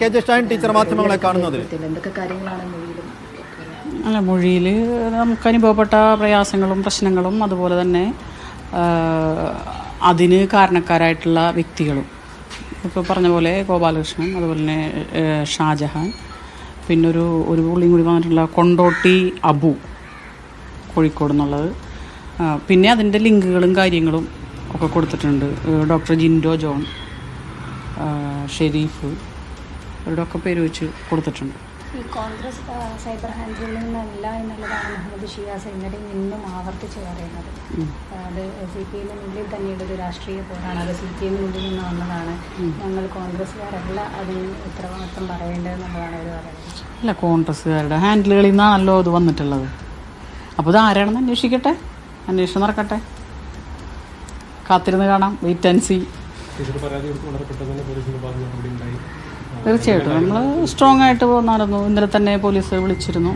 K J Shine teacher മാധ്യമങ്ങളെ കാണുന്നതിൽ? എന്തൊക്കെ കാര്യങ്ങളാണ് മൊഴിയിലും അല്ല മൊഴിയിൽ നമുക്ക് അനുഭവപ്പെട്ട പ്രയാസങ്ങളും പ്രശ്നങ്ങളും അതുപോലെ തന്നെ അതിന് കാരണക്കാരായിട്ടുള്ള വ്യക്തികളും. ഇപ്പോൾ പറഞ്ഞ പോലെ ഗോപാലകൃഷ്ണൻ അതുപോലെ തന്നെ ഷാജഹാൻ പിന്നെ ഒരു ഒരു പുള്ളിയും കൂടി വന്നിട്ടുള്ള കൊണ്ടോട്ടി അബു കോഴിക്കോട് എന്നുള്ളത്. പിന്നെ അതിന്റെ ലിങ്കുകളും കാര്യങ്ങളും ഒക്കെ കൊടുത്തിട്ടുണ്ട്. ഡോക്ടർ ജിൻഡോ ജോൺ ഷെരീഫ് അവരുടെ ഒക്കെ പേര് വെച്ച് കൊടുത്തിട്ടുണ്ട്. ഈ കോൺഗ്രസ് സൈബർ ഹാൻഡിൽ നിന്നല്ല എന്നുള്ളതാണ് മുഹമ്മദ് ഷിയാസ് ഇന്നലെ നിന്നും ആവർത്തിച്ച് പറയുന്നത് അത് സി പി എമ്മിനുള്ളിൽ തന്നെയുള്ള ഒരു രാഷ്ട്രീയ പോരാണ്. അത് സി പി എമ്മിനുള്ളിൽ നിന്ന് വന്നതാണ് ഞങ്ങൾ കോൺഗ്രസ്സുകാരല്ല അതിന് ഉത്തരവാദിത്വം പറയേണ്ടതെന്നുള്ളതാണ് അവർ പറയുന്നത്. അല്ല കോൺഗ്രസ്സുകാരുടെ ഹാൻഡിലുകളിൽ നിന്നാണല്ലോ അത് വന്നിട്ടുള്ളത്. അപ്പോൾ ഇത് ആരാണെന്ന് അന്വേഷിക്കട്ടെ? അന്വേഷണം നടക്കട്ടെ? കാത്തിരുന്ന് കാണാം. വെയിറ്റ് ആൻഡ് സി ടീച്ചർ പരാതി കൊടുത്ത് വളരെ പെട്ടെന്ന് തന്നെ പോലീസിന് പറഞ്ഞു നടപടി ഉണ്ടായി. തീർച്ചയായിട്ടും. നമ്മൾ സ്ട്രോങ് ആയിട്ട് നടന്നു. ഇന്നലെ തന്നെ പോലീസ് വിളിച്ചിരുന്നു.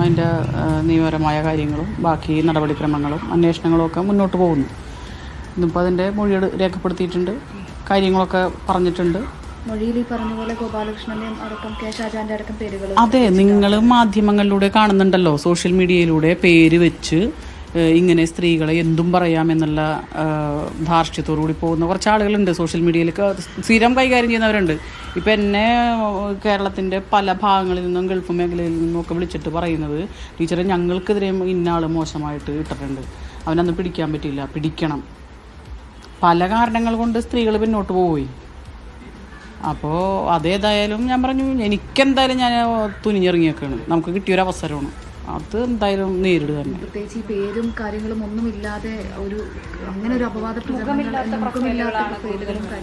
അതിന്റെ നിയമപരമായ കാര്യങ്ങളും ബാക്കി നടപടിക്രമങ്ങളും അന്വേഷണങ്ങളും ഒക്കെ മുന്നോട്ട് പോകുന്നു. ഇന്നിപ്പോൾ അതിന്റെ മൊഴി രേഖപ്പെടുത്തിയിട്ടുണ്ട്. കാര്യങ്ങളൊക്കെ പറഞ്ഞിട്ടുണ്ട്. മൊഴിയിൽ ഈ പറഞ്ഞ പോലെ ഗോപാലകൃഷ്ണന്റെയും അടക്കം കെ ഷാജാന്റെ അടക്കം പേരുകൾ അതെ നിങ്ങൾ മാധ്യമങ്ങളിലൂടെ കാണുന്നുണ്ടല്ലോ. സോഷ്യൽ മീഡിയയിലൂടെ പേര് വെച്ച് ഇങ്ങനെ സ്ത്രീകളെ എന്തും പറയാമെന്നുള്ള ഏഹ്, ധാർഷ്ട്യത്തോടുകൂടി പോകുന്ന കുറച്ച് ആളുകളുണ്ട് സോഷ്യൽ മീഡിയയിലൊക്കെ സ്ഥിരം കൈകാര്യം ചെയ്യുന്നവരുണ്ട്. ഇപ്പം എന്നെ കേരളത്തിന്റെ പല ഭാഗങ്ങളിൽ നിന്നും ഗൾഫ് മേഖലയിൽ നിന്നും ഒക്കെ വിളിച്ചിട്ട് പറയുന്നത് ടീച്ചറെ ഞങ്ങൾക്കെതിരെ ഇന്ന ആൾ മോശമായിട്ട് ഇട്ടിട്ടുണ്ട്. അവനന്ന് പിടിക്കാൻ പറ്റില്ല പിടിക്കണം. പല കാരണങ്ങൾ കൊണ്ട് സ്ത്രീകൾ പിന്നോട്ട് പോയി അപ്പോൾ അതേതായാലും ഞാൻ പറഞ്ഞു എനിക്കെന്തായാലും ഞാൻ തുനിഞ്ഞിറങ്ങിയൊക്കെയാണ് നമുക്ക് കിട്ടിയൊരു അവസരമാണ് അത് എന്തായാലും നേരിടുക തന്നെ. പ്രത്യേകിച്ച് ഈ പേരും കാര്യങ്ങളും ഒന്നും ഇല്ലാതെ ഒരു അങ്ങനെ ഒരു അപവാദ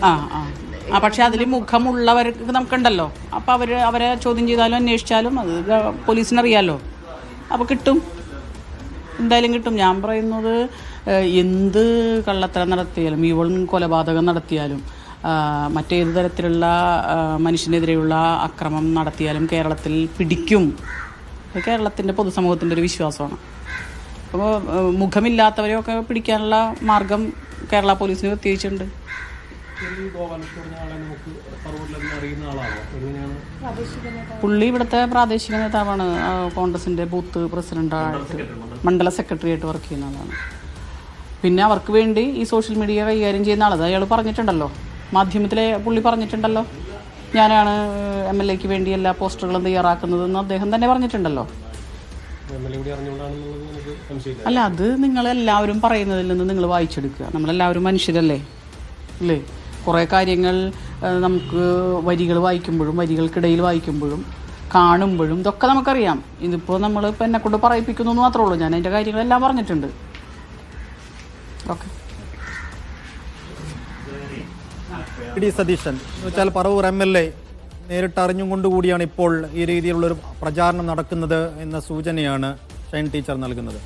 ആ ആ. ആ പക്ഷെ അതിൽ മുഖമുള്ളവർക്ക് നമുക്കുണ്ടല്ലോ. അപ്പോൾ അവർ അവരെ ചോദ്യം ചെയ്താലും അന്വേഷിച്ചാലും അത് പോലീസിനറിയാലോ. അപ്പോൾ കിട്ടും. എന്തായാലും കിട്ടും. ഞാൻ പറയുന്നത് എന്ത് കള്ളത്തരം നടത്തിയാലും ഇവളും കൊലപാതകം നടത്തിയാലും മറ്റേത് തരത്തിലുള്ള മനുഷ്യനെതിരെയുള്ള അക്രമം നടത്തിയാലും കേരളത്തിൽ പിടിക്കും. അത് കേരളത്തിന്റെ പൊതുസമൂഹത്തിന്റെ ഒരു വിശ്വാസമാണ്. അപ്പോൾ മുഖമില്ലാത്തവരെയൊക്കെ പിടിക്കാനുള്ള മാർഗം കേരള പോലീസിന് പ്രത്യേകിച്ചുണ്ട്. പുള്ളി ഇവിടുത്തെ പ്രാദേശിക നേതാവാണ്. കോൺഗ്രസിന്റെ കോൺഗ്രസിന്റെ ബൂത്ത് പ്രസിഡന്റായിട്ട് മണ്ഡല സെക്രട്ടറി ആയിട്ട് വർക്ക് ചെയ്യുന്ന ആളാണ്. പിന്നെ അവർക്ക് വേണ്ടി ഈ സോഷ്യൽ മീഡിയ കൈകാര്യം ചെയ്യുന്ന ആളത് അയാൾ പറഞ്ഞിട്ടുണ്ടല്ലോ. മാധ്യമത്തിലെ പുള്ളി പറഞ്ഞിട്ടുണ്ടല്ലോ. ഞാനാണ് എം എൽ എക്ക് വേണ്ടി എല്ലാ പോസ്റ്ററുകളും തയ്യാറാക്കുന്നതെന്ന് അദ്ദേഹം തന്നെ പറഞ്ഞിട്ടുണ്ടല്ലോ. അല്ല അത് നിങ്ങൾ എല്ലാവരും പറയുന്നതിൽ നിന്ന് നിങ്ങൾ വായിച്ചെടുക്കുക. നമ്മളെല്ലാവരും മനുഷ്യരല്ലേ? അല്ലേ? കുറേ കാര്യങ്ങൾ നമുക്ക് വരികൾ വായിക്കുമ്പോഴും വരികൾക്കിടയിൽ വായിക്കുമ്പോഴും കാണുമ്പോഴും ഇതൊക്കെ നമുക്കറിയാം. ഇതിപ്പോൾ നമ്മൾ ഇപ്പം എന്നെ കൊണ്ട് പറയിപ്പിക്കുന്നു എന്ന് മാത്രമേ ഉള്ളൂ. ഞാൻ അതിന്റെ കാര്യങ്ങളെല്ലാം പറഞ്ഞിട്ടുണ്ട്. ഓക്കെ. ഡി സതീശൻ. വെച്ചാൽ പറവൂർ എം എൽ എ നേരിട്ട് കൊണ്ടുകൂടിയാണ് ഇപ്പോൾ ഈ രീതിയിലുള്ളൊരു പ്രചാരണം നടക്കുന്നത് എന്ന സൂചനയാണ് ഷൈൻ ടീച്ചർ നൽകുന്നത്.